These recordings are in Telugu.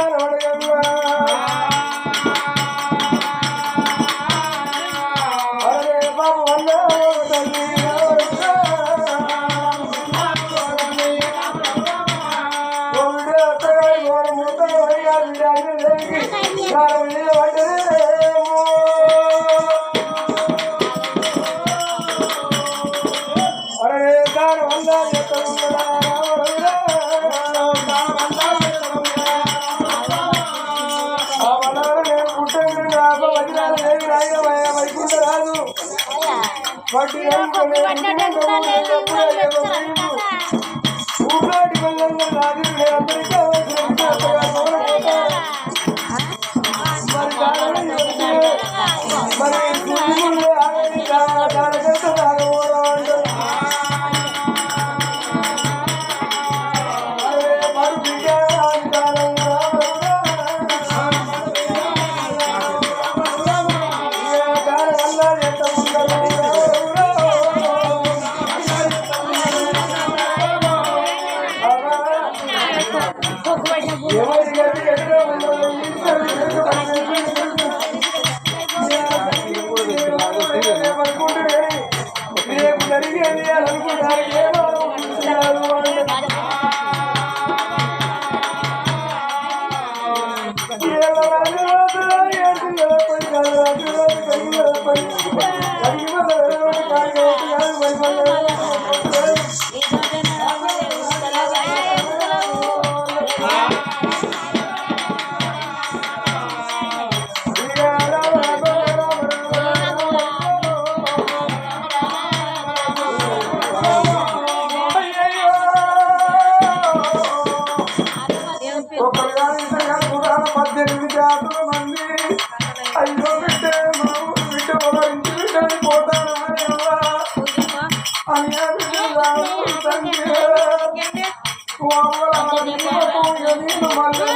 అడగవ్వా మడిలో కొట్టుబడ్డడంతా లేదు కళ్ళకు సరదా ఊరాడి వల్ల రాదు అందరికీ Oh, my God. మళ్ళీ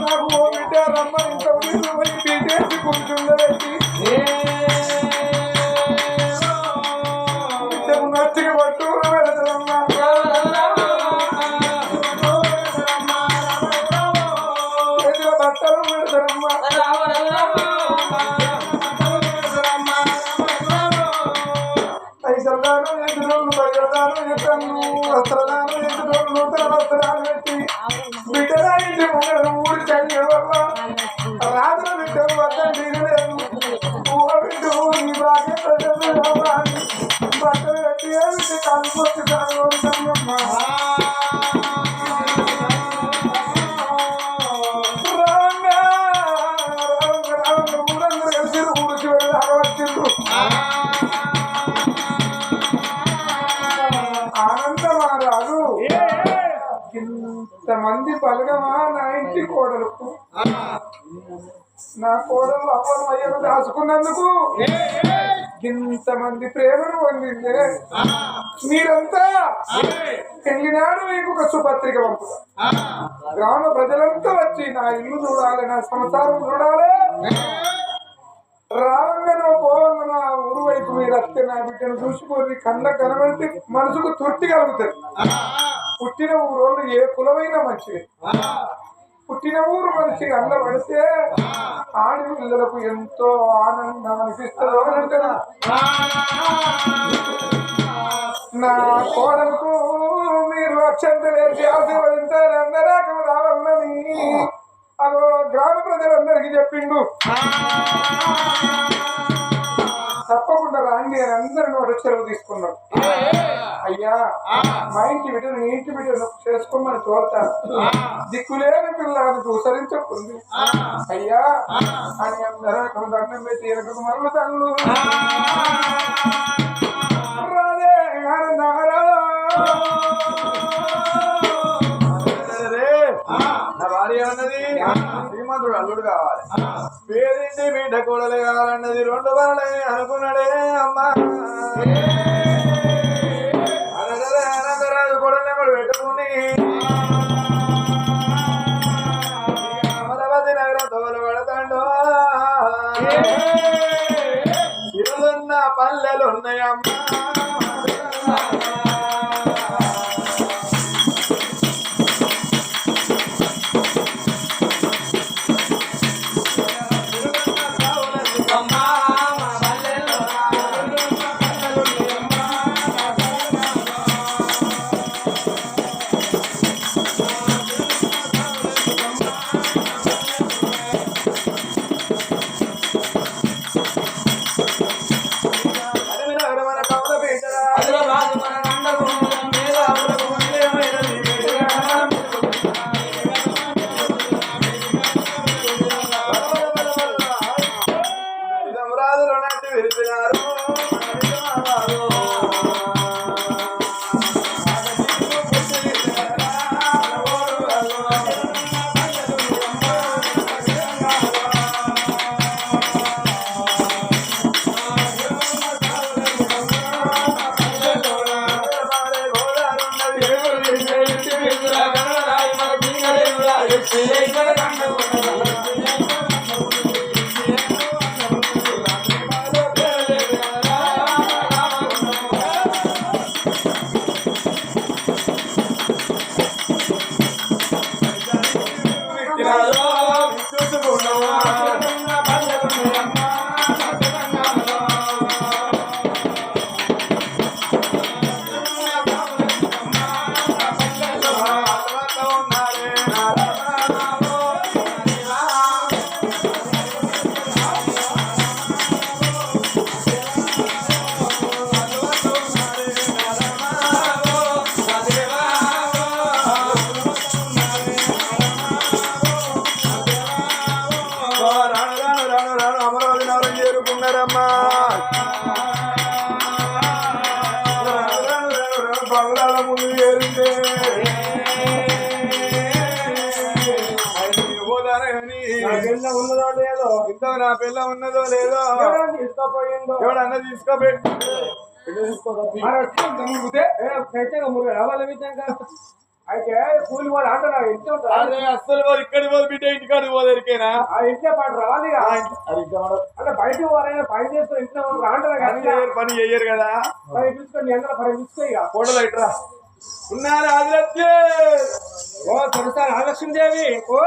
నాకు ఓ బిడ్డ రమ్మని ఇంత ఉద్యోగం చేసుకుంటున్నది నా కోరం అయ్యను దాచుకున్నందుకు ఇంతమంది ప్రేమను పొందిందే. మీరంతా వెళ్ళినాడు మీకు ఒక సుపత్రిక పంపు గ్రామ ప్రజలంతా వచ్చి నా ఇల్లు చూడాలి నా సంసారం చూడాలి. రావంగనో పోవంగనో ఆ ఊరు వైపు మీరు వస్తే నా బిడ్డను చూసుకొని కన్న కనబడితే మనసుకు తృప్తి కలుగుతుంది. పుట్టిన ఊరు ఏ కులమైనా మంచిది పుట్టిన ఊరు మనిషి అందపడితే ఆడి ఆడపిల్లలకు ఎంతో ఆనందం అనిపిస్తుంది. నా కోడలకు మీరు అక్షంతలేసి ఆశీర్వదించాలి అందరాకం రావన్నది అదో గ్రామ ప్రజలందరికీ చెప్పిండు. తప్పకుండా రాండి అని అందరి నోట చెరువు తీసుకున్నాడు అయ్యా మా ఇంటి బిడ్డను నీ ఇంటి బిడ్డను చేసుకోమని తోడతాను దిక్కులేని పిల్లని దూసరించకుంది. అయ్యా అని అందరూ దండం పెట్టి ఎనకకు మరల తల్లు. రాధే భార్య అన్నది శ్రీమంతుడు అల్లుడు కావాలి. పేరింటి బిడ్డ కూడలే కావాలన్నది రెండు వరలే అనుకున్నాడే అమ్మా. పిల్ల ఉన్నదో లేదో? తీసుకుపోయిందో? ఎవడు అన్న తీసుకోబెట్టి అయితే కూలి వాళ్ళు అరే అస్సలు పోదు ఇక్కడి పోదు బిడ్డ ఇంటికాడికి పోదు ఎరికేనా ఆ ఇంట్లో పాటు రావాలి. అంటే బయట వారైనా పని చేసుకుని ఇంట్లో వాళ్ళు రాంటారా పని కానీ చేయరు పని చెయ్యరు కదా? పని చూసుకొని ఎందరో పని చూసుకో ఇక. ఇట్రా ఉన్నారు ఆదిరత్తే ఓ తెలుసా రామలక్ష్మి దేవి. ఓ!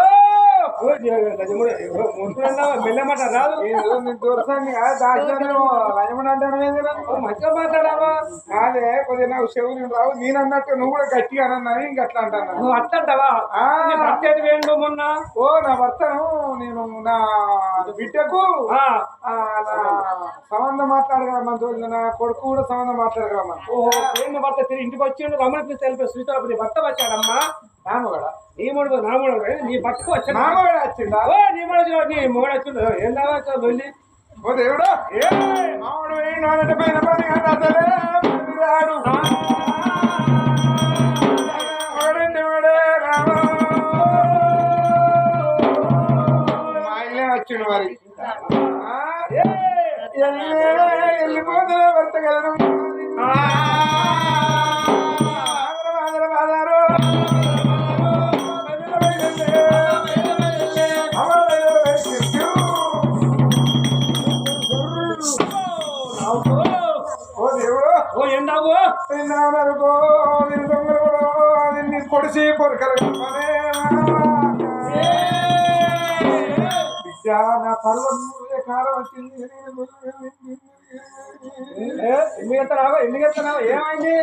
మెల్లమాట రాదు మంచిగా మాట్లాడావా అదే కొద్దిగా నాకు చెవులు రావు నేను అన్నట్టు నువ్వు కూడా గట్టిగా అన్నా ఇంకట్లా అంటాను నువ్వు అట్టంటావా ఆ. నీ భర్త ఎటు వేయండు మొన్న ఓ నా భర్తను నేను నా బిడ్డకు ఆ, ఆ, నా సంబంధం మాట్లాడగలమని నా కొడుకు కూడా సంబంధం మాట్లాడగలమని ఓహో ప్రేమ భర్త ఇంటికి వచ్చిండు రమణ తెలిపి శ్రీతరపు నీ భర్త వచ్చాడమ్మా కూడా నీ మూడు నా నీ వచ్చాడు నాన్న కూడా వచ్చిందా? ఓ నీ మూడు నీ మూడు వచ్చిండు ఏం దావా వెళ్ళి ఓ దేవుడు. ఏ మామిడి వేయి నానంటే పైన పని అసలే రాడు బిడ్డ నా పర్వం కాలం వచ్చింది ఎందుకు ఎత్తున్నావు ఎందుకు ఎత్తున్నావు ఏమైంది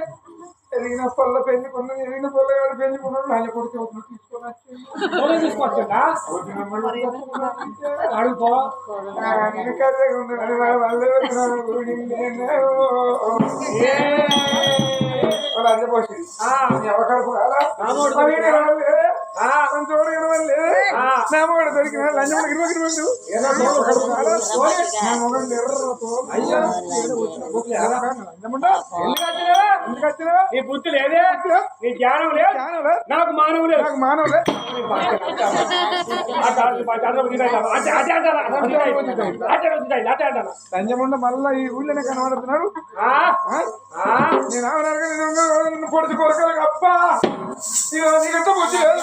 ఎదిగిన పొల్ల పెంచుకున్నది ఎదిగిన పొల్ల ఎవరు పెంచుకున్నాడు నాయ కొడుకు ఎవరు తీసుకొని వచ్చింది తీసుకొచ్చిందా అడుగుపో లంచపోసింది ఆ, ఎవకడుపు కాదా రామోడు ఆ, నామగడ దొరికిన లంచం ఇరవై ఇరవై ఏదో తోలు కడుపు కాదు. తోలు. అయ్యో. నీ బుద్ధి లేదే నీ జ్ఞానం లేదు నాకు మానవు లేదు నాకు మానవులే లంచముండ మళ్ళా ఈ ఊళ్ళోనే కనబడుతున్నాడు నేను ఆమె పొడిచి కొరకలకు అబ్బా ఇగో నీకంత బుద్ధి లేదు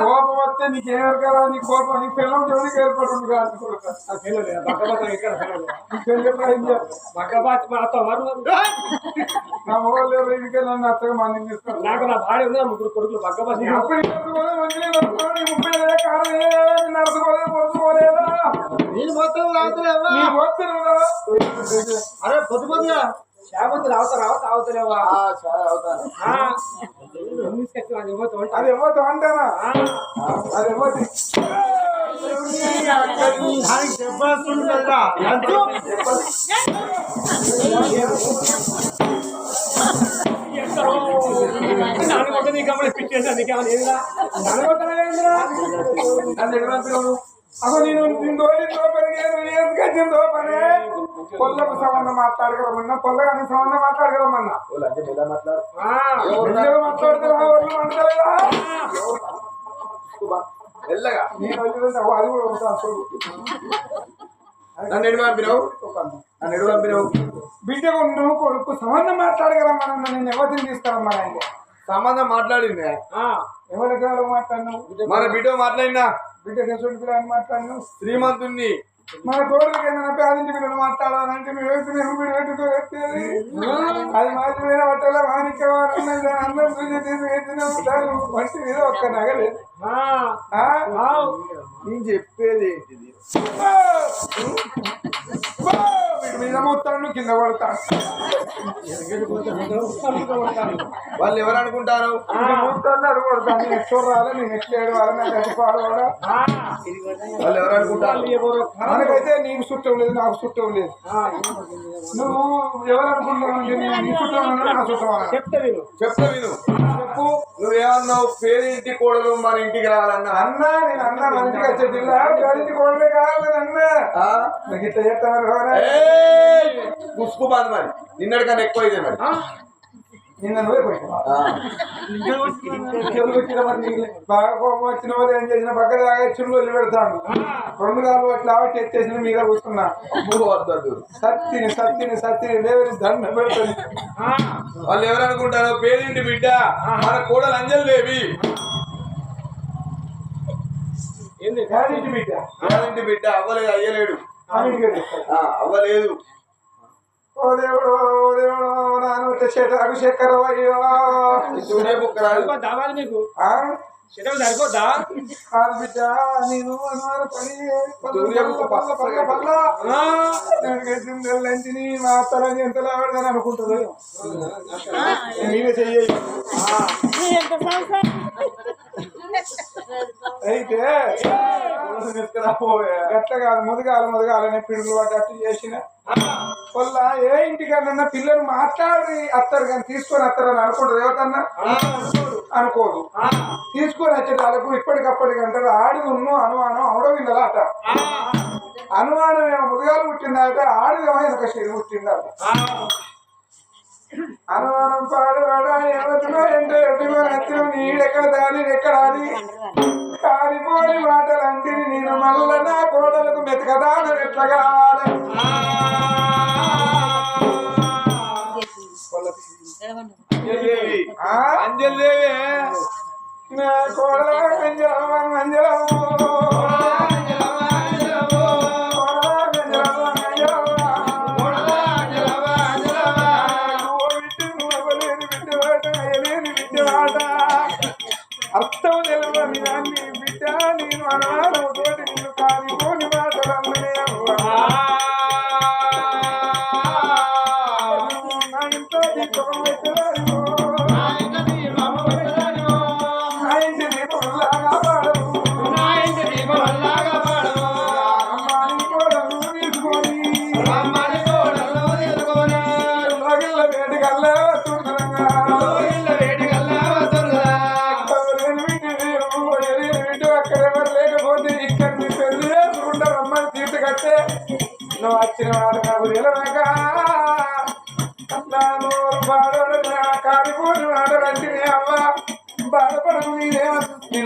కోపం వస్తే నీకేం కదా. నీ కోపం నీ పిల్లలు ఎవరికి ఏర్పడుతుంది. నీ ఎవరు ఇంకే నన్ను అత్తగా మందిని తీసుకో నాకు నా భార్య ఉంది ముగ్గురు కొడుకులు బగ్గబాసి? నేను మొత్తం వస్తున్నావురా? అరే పొద్దు పొద్దుగా. చేపతి రావతా రావతా అవుతలేవా? అది ఎవరితో అంటానా? అది ఎవరి దానికి చెప్పాల్సింది కదా. నీ కమ్మడి పిచ్చేసా నీకేమైనా ఏదిరా? పంపినావు? అగో నేను నిన్ను పెరిగాను ఎందుకు పనే పొల్లకు సంబంధం మాట్లాడగలమన్నా పొల్లగాని సంబంధం మాట్లాడగలమన్నా. మెల్లగా. నేను నన్ను ఎడు పంపినావు? నన్ను ఎడు పంపినావు? బిడ్డ నువ్వు కొడుకు సంబంధం మాట్లాడగలమన్నా నేను ఎవరిని తీసుకురమ్మా సంబంధం మాట్లాడింది? మాట్లాడినావు? మన బిడ్డ మాట్లాడినా? బిడ్డ పిల్లలు మాట్లాడినావు? శ్రీమంతుణ్ణి. మన కోడలికి ఏమైనా పేదింటి పిల్లలు మాట్లాడాలంటే మేము వేసి మేము బిడ్డ పెట్టుకో ఎత్తేది అది మాసిపోయిన బట్టల మాణిక్యవారన్నది అందరం చూసి వేసినావు దాని వంటి మీద ఒక్క నగలేదు ఆ? నేను చెప్పేది ఏంటిది! వీడి మీద మొత్తాన్ని కింద పడతాను వాళ్ళు ఎవరు అనుకుంటారు? మొత్తాన్ని అడుగుతాను నేను చూడాలి నేను ఎట్లా ఏడవాలి నాకు వాళ్ళు ఎవరు అనుకుంటారు? మనకైతే నీకు చుట్టం లేదు నాకు చుట్టం లేదు. నువ్వు ఎవరు అనుకుంటున్నావు నీ చుట్టం నా చుట్టం చెప్తా విను. చెప్తా విను. చెప్పు నువ్వేమన్నావు? పేరింటి కోడలు మన ఇంటికి రావాలన్నా అన్నా నేను అన్నా మన ఇంటికి వచ్చేదిల్లా గాలింటి కోడలే కావాలి అన్నా? నాకు ఇట్లా! ముసుగు బాధ మరి. నిన్నటికన్నా ఎక్కువ ఇదే మరి. నిన్న నువ్వే కొట్టావా? ఆ. చెవులు కొట్టిన మరి నీకు బాగా కోపం వచ్చిన వాళ్ళు ఏం చేసిన పక్క దాగా చెవులు వదిలి పెడతాను రెండు కాలు అట్లా ఎత్తేసిన మీద కూర్చున్నా. వద్దు. సత్తిని సత్తిని సత్తిని లేవని దండ పెడుతుంది. వాళ్ళు ఎవరు అనుకుంటారు పేరింటి బిడ్డ మన కోడలు అంజలి దేవి. ఏంది? గాలింటి బిడ్డ? పేరింటి బిడ్డ అవ్వలేదు అయ్యలేడు. అవ్వలేదు. ఓ దేవుడు దేవుడు అయ్యో. సరిపోద్దా కాదు బిడ్డ నేను పని పల్ల పల్ల పల్ల లంచిని మా ఎంత అనుకుంటుంది. నేనే చెయ్యాలి అయితే ఎట్లా కాదు ముదగాల ముదగాలని పిడుగులు పడ్డట్టు చేసిన. వల్ల ఏ ఇంటికన్నా పిల్లలు మాట్లాడి అత్తారు కానీ తీసుకొని అత్తారని అనుకుంటారు. ఎవరన్నా అనుకోదు. తీసుకొని వచ్చేటాలకు ఇప్పటికప్పటికి అంటారు ఆడి ఉన్ను అనుమానం అవడవిందలాట అనుమానం ఏమో ముదగాలు అయితే ఆడిదేమో వెనక శరీరం పుట్టిందట. అనుమానం పాడు వాడా ఏమవుతుందో ఏంటో నచ్చిన నీడెక్కడ దాని ఎక్కడ అది కారిపోని మాటలంటిని నేను మల్ల నా కోడలకు మెతకదాను ఎట్లగా అంజలి అంజలిదేవి నా కోడల అంజలమ్మ అంజలమ్మ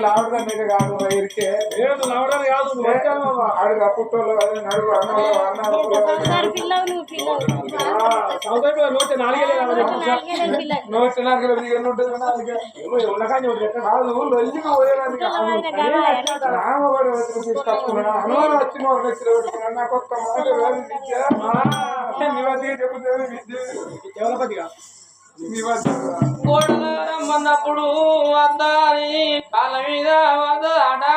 లావడం మీద కాదు వైరికే లేదు నవ్వడానికి కాదు నువ్వు వచ్చావా? అడుగు పుట్టోళ్ళు అదే నడుగు అన్నోళ్ళు అన్నారు పిల్లలు నువ్వు పిల్లలు సంవత్సరం నూట నాలుగే లేదా మరి? నాలుగేళ్ళ పిల్లలు నువ్వు చిన్నారికి వెళ్ళి ఎన్ని ఉంటుంది నాలుగే ఉన్నకాని ఒకటి ఎక్కడ? కాదు లొల్లికి పోయేదానికి కాదు రామవాడు వచ్చి తీసుకొచ్చుకున్నాడు అనుమానం వచ్చిన వాళ్ళు వచ్చి పెట్టుకున్నాడు నాకు ఒక్క మాట వేరు విద్య నీ వద్ద చెబుతుంది విద్య ఎవరపతిగా? నీ రమ్మన్నప్పుడు అద్దాని అన్నప్పుడు కాళ్ళ మీద వద్దాడా